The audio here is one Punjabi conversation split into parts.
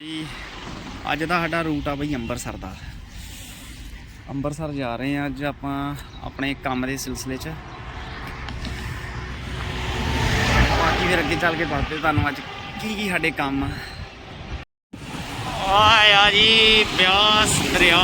ਜੀ, ਅੱਜ ਦਾ ਸਾਡਾ ਰੂਟ ਆ ਬਈ ਅੰਮ੍ਰਿਤਸਰ ਦਾ। ਅੰਮ੍ਰਿਤਸਰ ਜਾ ਰਹੇ ਆ ਅੱਜ ਆਪਾਂ ਆਪਣੇ ਕੰਮ ਦੇ ਸਿਲਸਿਲੇ 'ਚ। ਬਾਕੀ ਫਿਰ ਅੱਗੇ ਚੱਲ ਕੇ ਦੱਸਦੇ ਤੁਹਾਨੂੰ ਅੱਜ ਕੀ ਕੀ ਸਾਡੇ ਕੰਮ ਆ। ਆਇਆ ਜੀ ਬਿਆਸ ਦਰਿਆ।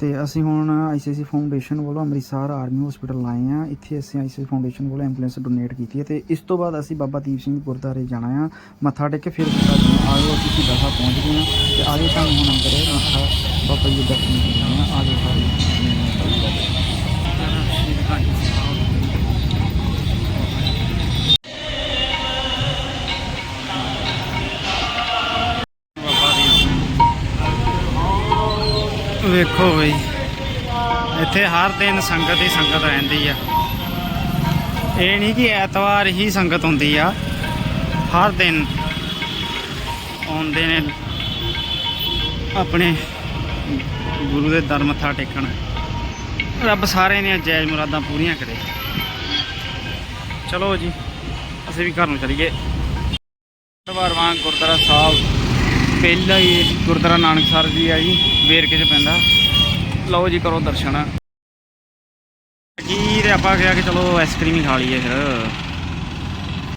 ਤੇ ਅਸੀਂ ਹੁਣ ਆਈਸੀਸੀ ਫਾਊਂਡੇਸ਼ਨ ਵੱਲੋਂ ਅੰਮ੍ਰਿਤਸਰ ਆਰਮੀ ਹਸਪੀਟਲ ਆਏ ਆ। ਇੱਥੇ ਅਸੀਂ ਆਈਸੀਸੀ ਫਾਊਂਡੇਸ਼ਨ ਵੱਲੋਂ ਐਂਬੂਲੈਂਸ ਡੋਨੇਟ ਕੀਤੀ ਹੈ ਤੇ ਇਸ ਤੋਂ ਬਾਅਦ ਅਸੀਂ ਬਾਬਾ ਦੀਪ ਸਿੰਘ ਗੁਰਦਾਰੇ ਜਾਣਾ ਆ। ਮੱਥਾ ਟੇਕ ਕੇ ਫਿਰ ਆਜੋ, ਅਸੀਂ ਸਿੱਧਾ ਸਾਹਿਬ ਪਹੁੰਚ ਗਏ ਹਾਂ ਤੇ ਆਜੋ ਤੁਹਾਨੂੰ ਹੁਣ ਅੰਦਰ ਮੱਥਾ ਬਾਬਾ ਜੀ ਦੇ ਦਰਸ਼ਨ ਕਰਨਾ ਆਜੋ ਸਾਰੇ। ਵੇਖੋ ਬਈ। ਇੱਥੇ ਹਰ ਦਿਨ ਸੰਗਤ ਹੀ ਸੰਗਤ ਰਹਿੰਦੀ ਆ। ਇਹ ਨਹੀਂ ਕਿ ਐਤਵਾਰ ਹੀ ਸੰਗਤ ਹੁੰਦੀ ਆ। ਹਰ ਦਿਨ ਆਉਂਦੇ ਨੇ ਆਪਣੇ ਗੁਰੂ ਦੇ ਦਰ ਮੱਥਾ ਟੇਕਣ। ਰੱਬ ਸਾਰੇ ਨੇ ਜਾਇਜ਼ ਮੁਰਾਦਾਂ ਪੂਰੀਆਂ ਕਰੇ। ਚਲੋ ਜੀ, ਅਸੀਂ ਵੀ ਘਰ ਨੂੰ ਚਲੀਏ। ਵਾਰਵਾਂ ਗੁਰਦੁਆਰਾ ਸਾਹਿਬ ਪਹਿਲਾ ਹੀ ਗੁਰਦੁਆਰਾ ਨਾਨਕਸਰ ਜੀ ਆ ਜੀ ਵੇਰਕੇ ਚ ਪੈਂਦਾ। ਲਓ ਜੀ ਕਰੋ ਦਰਸ਼ਨ। ਕੀ ਤੇ ਆਪਾਂ ਕਿਹਾ ਕਿ ਚਲੋ ਆਈਸਕ੍ਰੀਮ ਹੀ ਖਾ ਲਈਏ ਫਿਰ।